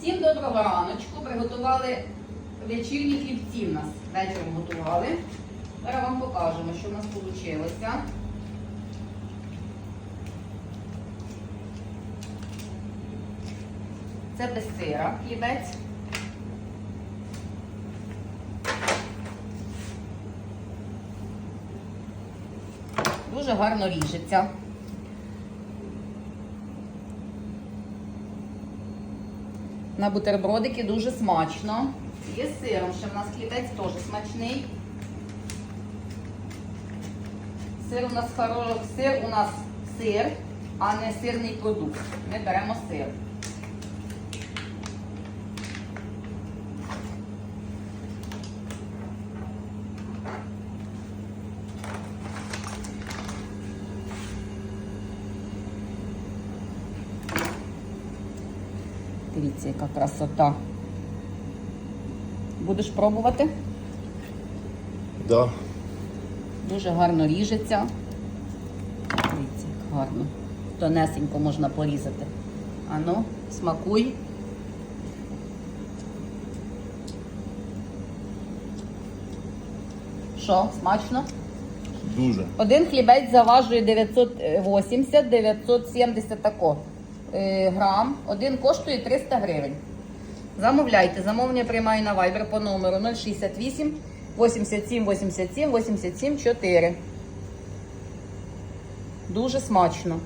Всім доброго раночку. Приготували вечірні хлібці в нас. Вечором готували. Зараз вам покажемо, що в нас вийшло. Це без сира хлібець. Дуже гарно ріжеться. На бутербродики дуже смачно. Є сиром, ще в нас хлібець теж смачний. Сир у нас хороший, сир у нас сир, а не сирний продукт. Ми беремо сир. Дивіться, яка красота. Будеш пробувати? Да. Дуже гарно ріжеться. Дивіться, як гарно. Тонесенько можна порізати. Ану, смакуй. Що, смачно? Дуже. Один хлібець заважує 980-970 тако е, грам. Один коштує 300 гривень. Замовляйте. Замовлення приймаю на Viber по номеру 068 87 87 87 4. Дуже смачно.